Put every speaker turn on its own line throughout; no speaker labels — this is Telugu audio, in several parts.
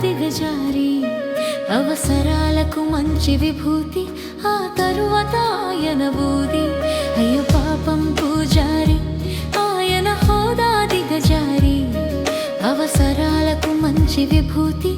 దిగజారి అవసరాలకు మంచి విభూతి ఆ తరువాత ఆయన బూది. అయ్యో పాపం పూజారి ఆయన హోదా దిగజారి. అవసరాలకు మంచి విభూతి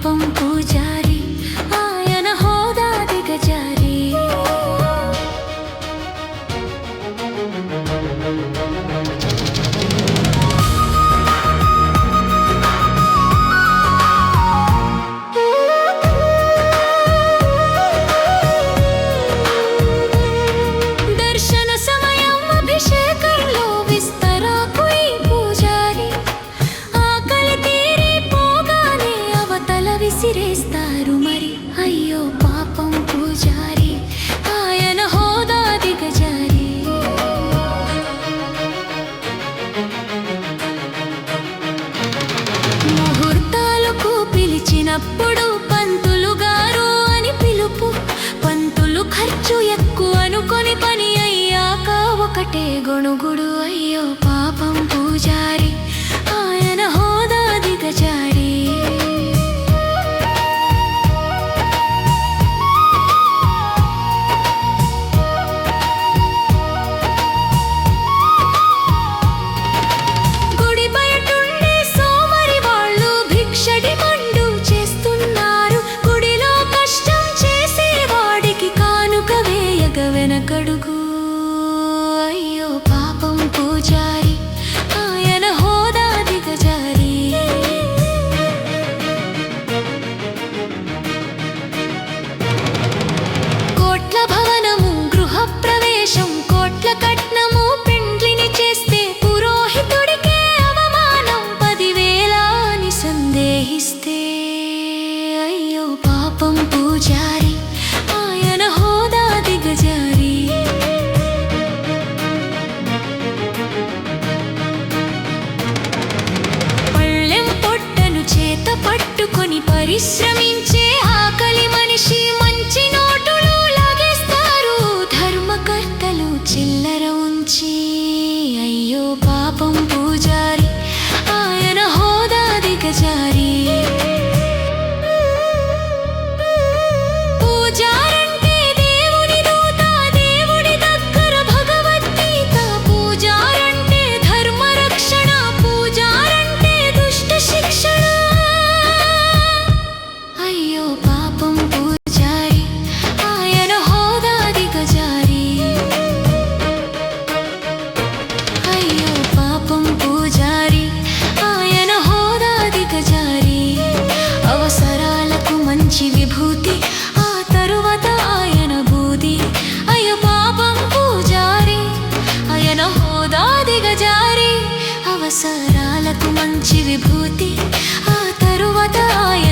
风不叫。విసిరేస్తారు మరి. అయ్యో పాపం పూజారి ఆయన హోదా దిగజారి. ముహూర్తాలకు పిలిచినప్పుడు పంతులు గారు అని పిలుపు పంతులు ఖర్చు ఎక్కువ అనుకొని పని అయ్యాక ఒకటే గొణుగుడు. అయ్యో పాపం పూజారి. పట్టుకొని పరిశ్రమించే ఆకలి మనిషి మంచి నోటులు లాగేస్తారు. ధర్మకర్తలు చిల్లర సరాలకు మంచి విభూతి ఆ తరువాత ఆయన